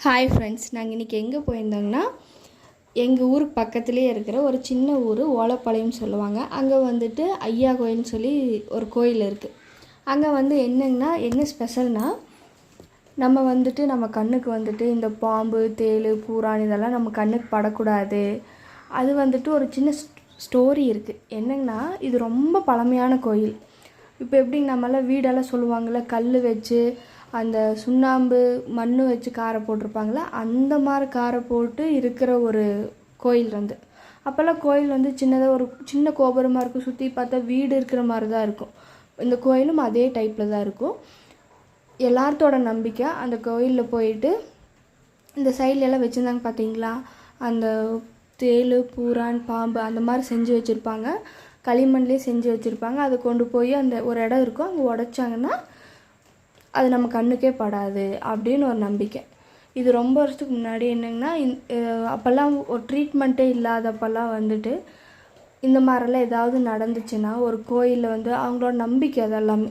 Hi friends நாங்கள் இன்றைக்கி எங்கே போயிருந்தோங்கன்னா எங்கள் ஊருக்கு பக்கத்துலேயே இருக்கிற ஒரு சின்ன ஊர் ஓலப்பாளையம் சொல்லுவாங்க. அங்கே வந்துட்டு ஐயா கோயில்னு சொல்லி ஒரு கோயில் இருக்குது அங்கே வந்து என்னங்கன்னா என்ன ஸ்பெஷல்னால் நம்ம வந்துட்டு நம்ம கண்ணுக்கு வந்துட்டு இந்த பாம்பு தேள் பூரான் இதெல்லாம் நம்ம கண்ணுக்கு படக்கூடாது. அது வந்துட்டு ஒரு சின்ன ஸ்டோரி இருக்குது என்னங்கன்னா இது ரொம்ப பழமையான கோயில். இப்போ எப்படி நம்மளாம் வீடெல்லாம் சொல்லுவாங்கள்ல கல் வச்சு அந்த சுண்ணாம்பு மண் வச்சு காரை போட்டிருப்பாங்களே அந்த மாதிரி காரை போட்டு இருக்கிற ஒரு கோயில் வந்து. அப்போல்லாம் கோயில் வந்து சின்னதாக ஒரு சின்ன கோபுரமாக இருக்கும். சுற்றி பார்த்தா வீடு இருக்கிற மாதிரி தான் இருக்கும். இந்த கோயிலும் அதே டைப்பில் தான் இருக்கும். எல்லாத்தோட நம்பிக்கை அந்த கோயிலில் போயிட்டு இந்த சைட்ல எல்லாம் வச்சுருந்தாங்க பார்த்தீங்களா? அந்த தேள் பூரான் பாம்பு அந்த மாதிரி செஞ்சு வச்சுருப்பாங்க. களிமண்லேயே செஞ்சு வச்சுருப்பாங்க. அதை கொண்டு போய் அந்த ஒரு இடம் இருக்கும். அங்கே உடைச்சாங்கன்னா அது நம்ம கண்ணுக்கே படாது அப்படின்னு ஒரு நம்பிக்கை. இது ரொம்ப வருஷத்துக்கு முன்னாடி என்னங்கன்னா இந்- அப்போல்லாம் ஒரு ட்ரீட்மெண்ட்டே இல்லாதப்பெல்லாம் வந்துட்டு இந்த மாதிரிலாம் ஏதாவது நடந்துச்சுன்னா ஒரு கோயிலில் வந்து அவங்களோட நம்பிக்கை அதெல்லாமே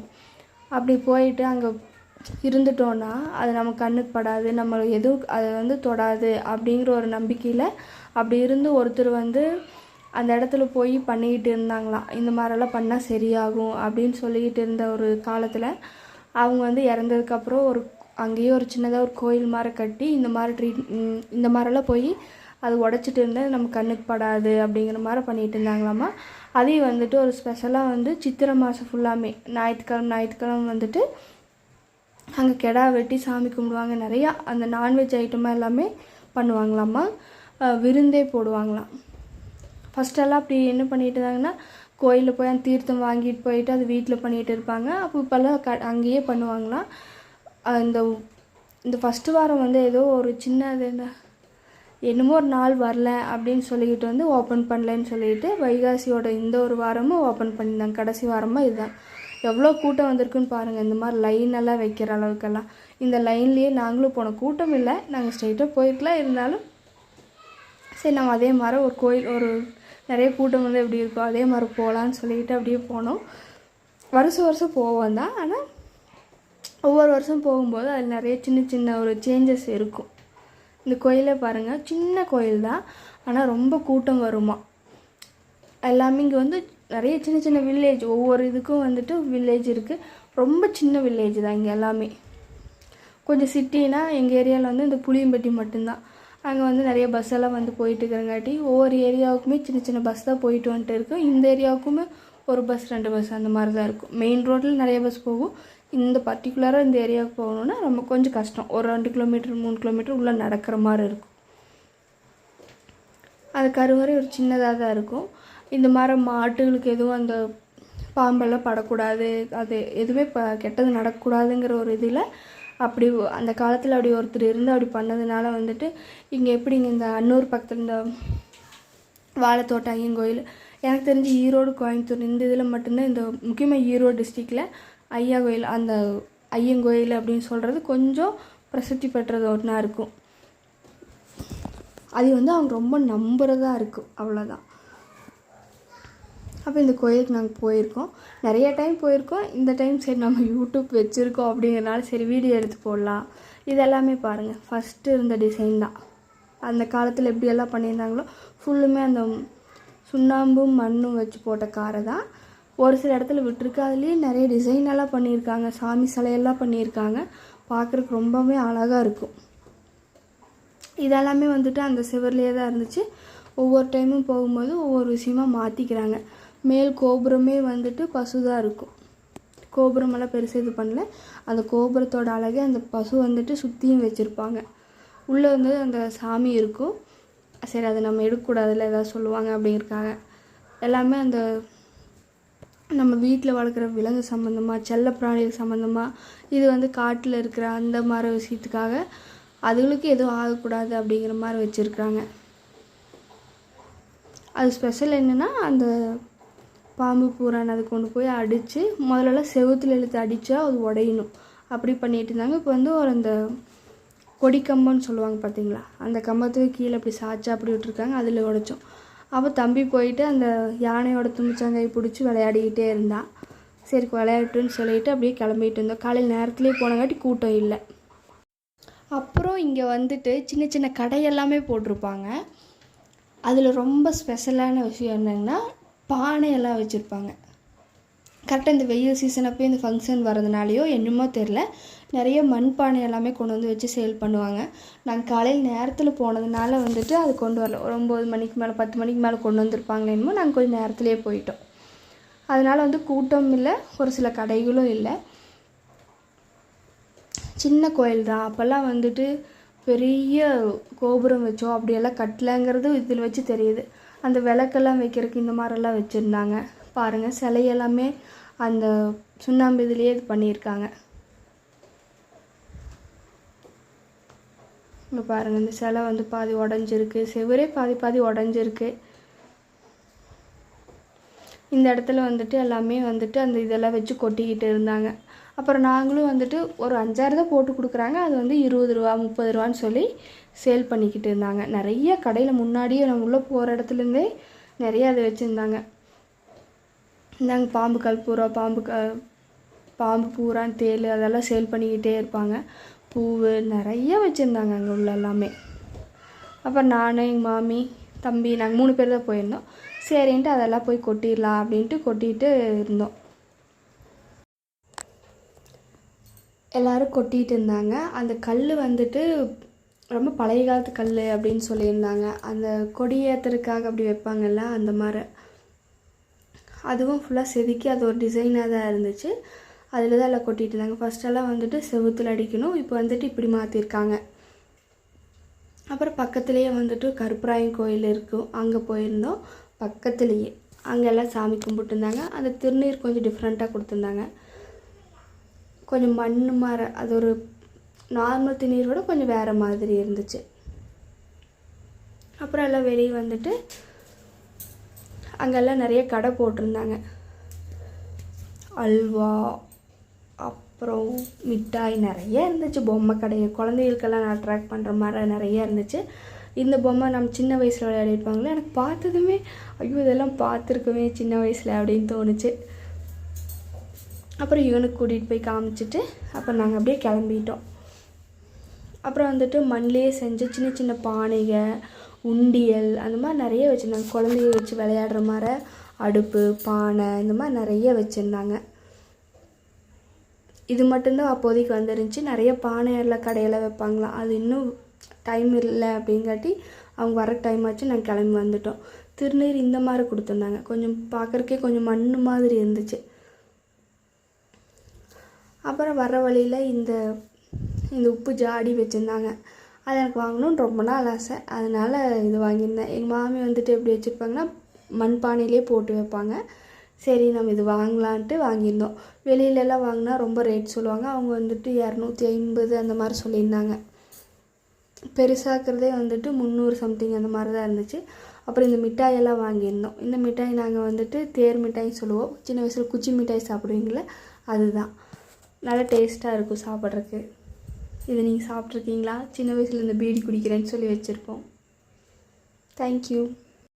அப்படி போயிட்டு அங்கே இருந்துட்டோன்னா அது நம்ம கண்ணுக்கு படாது நம்ம எதுவும் அதை வந்து தொடாது அப்படிங்கிற ஒரு நம்பிக்கையில் அப்படி இருந்து ஒருத்தர் வந்து அந்த இடத்துல போய் பண்ணிக்கிட்டு இருந்தாங்களாம். இந்த மாதிரிலாம் பண்ணால் சரியாகும் அப்படின்னு சொல்லிக்கிட்டு இருந்த ஒரு காலத்தில் அவங்க வந்து இறந்ததுக்கப்புறம் ஒரு அங்கேயே ஒரு சின்னதாக ஒரு கோயில் மாதிரி கட்டி இந்த மாதிரி ட்ரீட் இந்த மாதிரிலாம் போய் அது உடச்சிட்டு இருந்தால் நம்ம கண்ணுக்கு படாது அப்படிங்கிற மாதிரி பண்ணிகிட்டு இருந்தாங்களாமா. அதையும் வந்துட்டு ஒரு ஸ்பெஷலாக வந்து சித்திரை மாதம் ஃபுல்லாமே ஞாயிற்றுக்கிழமை ஞாயிற்றுக்கிழமை வந்துட்டு அங்கே கெடா வெட்டி சாமி கும்பிடுவாங்க. நிறையா அந்த நான்வெஜ் ஐட்டமாக எல்லாமே பண்ணுவாங்களாமா. விருந்தே போடுவாங்களாம். ஃபஸ்ட்டெல்லாம் அப்படி என்ன பண்ணிட்டு இருந்தாங்கன்னா கோயிலில் போய் அந்த தீர்த்தம் வாங்கிட்டு போயிட்டு அது வீட்டில் பண்ணிகிட்டு இருப்பாங்க. அப்போ இப்போல்லாம் க அங்கேயே பண்ணுவாங்களாம் அந்த இந்த இந்த ஃபஸ்ட்டு வாரம் வந்து ஏதோ ஒரு சின்ன அது என்ன என்னமோ ஒரு நாள் வரல அப்படின்னு சொல்லிக்கிட்டு வந்து ஓப்பன் பண்ணலன்னு சொல்லிட்டு வைகாசியோட இந்த ஒரு வாரமும் ஓப்பன் பண்ணியிருந்தாங்க. கடைசி வாரமாக இதுதான். எவ்வளோ கூட்டம் வந்திருக்குன்னு பாருங்கள் இந்த மாதிரி லைன் எல்லாம் வைக்கிற அளவுக்கெல்லாம். இந்த லைன்லேயே நாங்களும் போனோம் கூட்டம் இல்லை. நாங்கள் ஸ்ட்ரைட்டாக போயிருக்கலாம். இருந்தாலும் சரி நம்ம அதே மாதிரி ஒரு கோயில் ஒரு நிறைய கூட்டம் வந்து எப்படி இருக்கோ அதே மாதிரி போகலான்னு சொல்லிட்டு அப்படியே போனோம். வருஷம் வருஷம் போவோம் தான். ஆனால் ஒவ்வொரு வருஷம் போகும்போது அதில் நிறைய சின்ன சின்ன ஒரு சேஞ்சஸ் இருக்கும். இந்த கோயிலை பாருங்கள் சின்ன கோயில் தான். ஆனால் ரொம்ப கூட்டம் வருமா? எல்லாமே இங்கே வந்து நிறைய சின்ன சின்ன வில்லேஜ் ஒவ்வொரு இதுக்கும் வந்துட்டு வில்லேஜ் இருக்குது ரொம்ப சின்ன வில்லேஜ் தான் இங்கே எல்லாமே. கொஞ்சம் சிட்டினா எங்கள் ஏரியாவில் வந்து இந்த புளியம்பட்டி மட்டும்தான். அங்கே வந்து நிறைய பஸ் எல்லாம் வந்து போயிட்டு இருக்கிறங்காட்டி ஒவ்வொரு ஏரியாவுக்குமே சின்ன சின்ன பஸ் தான் போயிட்டு வந்துட்டு இருக்கும். இந்த ஏரியாவுக்குமே ஒரு பஸ் ரெண்டு பஸ் அந்த மாதிரி தான் இருக்கும். மெயின் ரோட்டில் நிறைய பஸ் போகும். இந்த பர்டிகுலராக இந்த ஏரியாவுக்கு போகணுன்னா ரொம்ப கொஞ்சம் கஷ்டம். ஒரு ரெண்டு கிலோமீட்டர் மூணு கிலோமீட்டர் உள்ளே நடக்கிற மாதிரி இருக்கும். அது கருவறை ஒரு சின்னதாக தான் இருக்கும். இந்த மாதிரி மாட்டுகளுக்கு எதுவும் அந்த பாம்பெல்லாம் படக்கூடாது. அது எதுவுமே ப கெட்டது நடக்கக்கூடாதுங்கிற ஒரு இதில் அப்படி அந்த காலத்தில் அப்படி ஒருத்தர் இருந்து அப்படி பண்ணதுனால வந்துட்டு இங்கே எப்படிங்க இந்த அன்னூர் பக்கத்தில் இந்த வாழைத்தோட்டம் ஐயன் கோயில் எனக்கு தெரிஞ்சு ஈரோடு கோயம்புத்தூர் இந்த இதில் மட்டும்தான் இந்த முக்கியமாக ஈரோடு டிஸ்ட்ரிக்டில் ஐயா கோயில் அந்த ஐயன் கோயில் அப்படின்னு சொல்கிறது கொஞ்சம் பிரசித்தி பெற்றது ஒன்றா இருக்கும். அது வந்து அவங்க ரொம்ப நம்புகிறதா இருக்கும் அவ்வளோதான் அப்போ இந்த கோயிலுக்கு நாங்கள் போயிருக்கோம். நிறைய டைம் போயிருக்கோம். இந்த டைம் சரி நம்ம யூடியூப் வச்சுருக்கோம் அப்படிங்கிறனால சரி வீடியோ எடுத்து போடலாம். இது எல்லாமே பாருங்கள் ஃபஸ்ட்டு இருந்த டிசைன் தான். அந்த காலத்தில் எப்படி எல்லாம் பண்ணியிருந்தாங்களோ ஃபுல்லுமே அந்த சுண்ணாம்பும் மண்ணும் வச்சு போட்ட காரை தான். ஒரு சில இடத்துல விட்டுருக்கு. அதுலேயே நிறைய டிசைன் எல்லாம் பண்ணியிருக்காங்க. சாமி சிலையெல்லாம் பண்ணியிருக்காங்க. பார்க்குறக்கு ரொம்பவே அழகாக இருக்கும். இதெல்லாமே வந்துட்டு அந்த சிவர்லேயே தான் இருந்துச்சு. ஒவ்வொரு டைமும் போகும்போது ஒவ்வொரு விஷயமாக மாற்றிக்கிறாங்க மேல் கோபுரமே வந்துட்டு பசு தான் இருக்கும். கோபுரமெல்லாம் பெருசாக இது பண்ணல. அந்த கோபுரத்தோட அழகே அந்த பசு வந்துட்டு சுற்றியும் வச்சுருப்பாங்க. உள்ளே வந்து அந்த சாமி இருக்கும். சரி அதை நம்ம எடுக்கக்கூடாதுல்ல ஏதாவது சொல்லுவாங்க அப்படிங்கிறக்காக எல்லாமே அந்த நம்ம வீட்டில் வளர்க்குற விலங்கு சம்மந்தமாக செல்ல பிராணிகள் சம்மந்தமாக இது வந்து காட்டில் இருக்கிற அந்த மாதிரி விஷயத்துக்காக அதுகளுக்கு எதுவும் ஆகக்கூடாது அப்படிங்கிற மாதிரி வச்சுருக்குறாங்க. அது ஸ்பெஷல் என்னென்னா அந்த பாம்பு பூரான் அதை கொண்டு போய் அடித்து முதல்லலாம் செவுத்துல இழுத்து அடித்தா அது உடையணும். அப்படி பண்ணிட்டு இருந்தாங்க. இப்போ வந்து ஒரு அந்த கொடி கம்பம்னு சொல்லுவாங்க பார்த்தீங்களா அந்த கம்பத்துக்கு கீழே அப்படி சாய்ச்சா அப்படி விட்டுருக்காங்க. அதில் உடைச்சோம். அப்போ தம்பி போயிட்டு அந்த யானையோட தும்பிச்சங்காய் பிடிச்சி விளையாடிக்கிட்டே இருந்தான் சரி விளையாட்டுன்னு சொல்லிட்டு அப்படியே கிளம்பிட்டு இருந்தோம். காலையில் நேரத்துலேயே போனங்காட்டி கூட்டம் இல்லை. அப்புறம் இங்கே வந்துட்டு சின்ன சின்ன கடை எல்லாமே போட்டிருப்பாங்க. அதில் ரொம்ப ஸ்பெஷலான விஷயம் என்னங்கன்னா பானையெல்லாம் வச்சுருப்பாங்க. கரெக்டாக இந்த வெயில் சீசன் அப்போ இந்த ஃபங்க்ஷன் வரதுனாலையோ என்னமோ தெரில நிறைய மண்பானை எல்லாமே கொண்டு வந்து வச்சு சேல் பண்ணுவாங்க. நாங்கள் காலையில் நேரத்தில் போனதுனால வந்துட்டு அது கொண்டு வரல. ஒரு ஒம்பது மணிக்கு மேலே பத்து மணிக்கு மேலே கொண்டு வந்திருப்பாங்களே என்னமோ நாங்கள் கொஞ்சம் நேரத்துலேயே போயிட்டோம். அதனால் வந்து கூட்டம் இல்லை. ஒரு சில கடைகளும் இல்லை. சின்ன கோயில் தான். அப்போல்லாம் வந்துட்டு பெரிய கோபுரம் வச்சோம். அப்படியெல்லாம் கட்டலைங்கிறது இதில் வச்சு தெரியுது. அந்த விளக்கெல்லாம் வைக்கிறதுக்கு இந்த மாதிரிலாம் வச்சுருந்தாங்க. பாருங்கள் சிலையெல்லாமே அந்த சுண்ணாம்பு இதுலேயே இது பண்ணியிருக்காங்க. இங்கே பாருங்கள் இந்த சிலை வந்து பாதி உடஞ்சிருக்கு. செவரே பாதி பாதி உடஞ்சிருக்கு. இந்த இடத்துல வந்துட்டு எல்லாமே வந்துட்டு அந்த இதெல்லாம் வச்சு கொட்டிக்கிட்டு இருந்தாங்க. அப்புறம் நாங்களும் வந்துட்டு ஒரு அஞ்சாயிரம் தான் போட்டு கொடுக்குறாங்க. அது வந்து இருபது ரூபா முப்பது ரூபான்னு சொல்லி சேல் பண்ணிக்கிட்டு இருந்தாங்க. நிறைய கடையில் முன்னாடியே நம்ம உள்ளே போகிற இடத்துலேருந்தே நிறைய அதை வச்சுருந்தாங்க. இந்தாங்க பாம்பு கற்பூரம் பாம்பு க பாம்பு பூரான் தேள் அதெல்லாம் சேல் பண்ணிக்கிட்டே இருப்பாங்க. பூவு நிறைய வச்சுருந்தாங்க அங்கே உள்ள எல்லாமே. அப்புறம் நான் எங்கள் மாமி தம்பி நாங்கள் மூணு பேர் தான் போயிருந்தோம். சரின்ட்டு அதெல்லாம் போய் கொட்டிடலாம் அப்படின்ட்டு கொட்டிட்டு இருந்தோம். எல்லாரும் கொட்டிகிட்டு இருந்தாங்க. அந்த கல் வந்துட்டு ரொம்ப பழைய காலத்து கல் அப்படின்னு சொல்லியிருந்தாங்க. அந்த கொடியேற்றுறதுக்காக அப்படி வைப்பாங்கல்ல அந்த மாதிரி அதுவும் ஃபுல்லாக செதுக்கி அது ஒரு டிசைனாக தான் இருந்துச்சு. அதில் தான் எல்லாம் கொட்டிட்டு இருந்தாங்க. ஃபஸ்ட்டெல்லாம் வந்துட்டு செவுத்தில் அடிக்கணும். இப்போ வந்துட்டு இப்படி மாற்றிருக்காங்க அப்புறம் பக்கத்துலேயே வந்துட்டு கருப்பராயன் கோயில் இருக்கும் அங்கே போயிருந்தோம். பக்கத்துலேயே. அங்கே எல்லாம் சாமி கும்பிட்டுருந்தாங்க. அந்த திருநீர் கொஞ்சம் டிஃப்ரெண்ட்டாக கொடுத்துருந்தாங்க. கொஞ்சம் மண் மர அது ஒரு நார்மல் திணீர் விட கொஞ்சம் வேறு மாதிரி இருந்துச்சு. அப்புறம் எல்லாம் வெளியே வந்துட்டு அங்கெல்லாம் நிறைய கடை போட்டிருந்தாங்க. அல்வா அப்புறம் மிட்டாய் நிறைய இருந்துச்சு. பொம்மை கடையை குழந்தைகளுக்கெல்லாம் அட்ராக்ட் பண்ணுற மாதிரி நிறைய இருந்துச்சு. இந்த பொம்மை நம்ம சின்ன வயசில் விளையாடிருப்பாங்களே எனக்கு பார்த்ததுமே ஐயோ இதெல்லாம் பார்த்துருக்கவே சின்ன வயசில் அப்படின்னு தோணுச்சு. அப்புறம் இவனுக்கு கூட்டிகிட்டு போய் காமிச்சிட்டு அப்புறம் நாங்கள் அப்படியே கிளம்பிட்டோம். அப்புறம் வந்துட்டு மண்ணிலே செஞ்ச சின்ன சின்ன பானைங்க உண்டியல் அந்த மாதிரி நிறைய வச்சுருந்தாங்க. குழந்தைய வச்சு விளையாடுற மாதிரி அடுப்பு பானை இந்த மாதிரி நிறைய வச்சுருந்தாங்க. இது மட்டும்தான் அப்போதைக்கு வந்துருந்துச்சு. நிறைய பானை எல்லாம் கடையில் வைப்பாங்களாம். அது இன்னும் டைம் இல்லை அப்படிங்காட்டி அவங்க வர டைம் ஆச்சு நாங்கள் கிளம்பி வந்துட்டோம். திருநீர் இந்த மாதிரி கொடுத்துருந்தாங்க. கொஞ்சம் பார்க்குறக்கே கொஞ்சம் மண் மாதிரி இருந்துச்சு. அப்புறம் வர வழியில் இந்த இந்த உப்பு ஜாடி வச்சுருந்தாங்க. அது எனக்கு வாங்கணும்னு ரொம்ப நாள் ஆசை. அதனால் இது வாங்கியிருந்தேன். எங்கள் மாமி வந்துட்டு எப்படி வச்சுருப்பாங்கன்னா மண்பானையிலே போட்டு வைப்பாங்க. சரி நம்ம இது வாங்கலான்ட்டு வாங்கியிருந்தோம். வெளியிலலாம் வாங்கினா ரொம்ப ரேட் சொல்லுவாங்க. அவங்க வந்துட்டு இரநூத்தி ஐம்பது அந்த மாதிரி சொல்லியிருந்தாங்க. பெருசாக்கிறதே வந்துட்டு முந்நூறு சம்திங் அந்த மாதிரி தான் இருந்துச்சு. அப்புறம் இந்த மிட்டாயெல்லாம் வாங்கியிருந்தோம். இந்த மிட்டாய் நாங்கள் வந்துட்டு தேர் மிட்டாய் சொல்லுவோம். சின்ன வயசில் குச்சி மிட்டாய் சாப்பிடுவீங்களே அதுதான். நல்லா டேஸ்ட்டாக இருக்கும் சாப்பிட்றதுக்கு. இதை நீங்கள் சாப்பிட்ருக்கீங்களா? சின்ன வயசில் இந்த பீடி குடிக்கிறேன்னு சொல்லி வச்சுருப்போம். தேங்க்யூ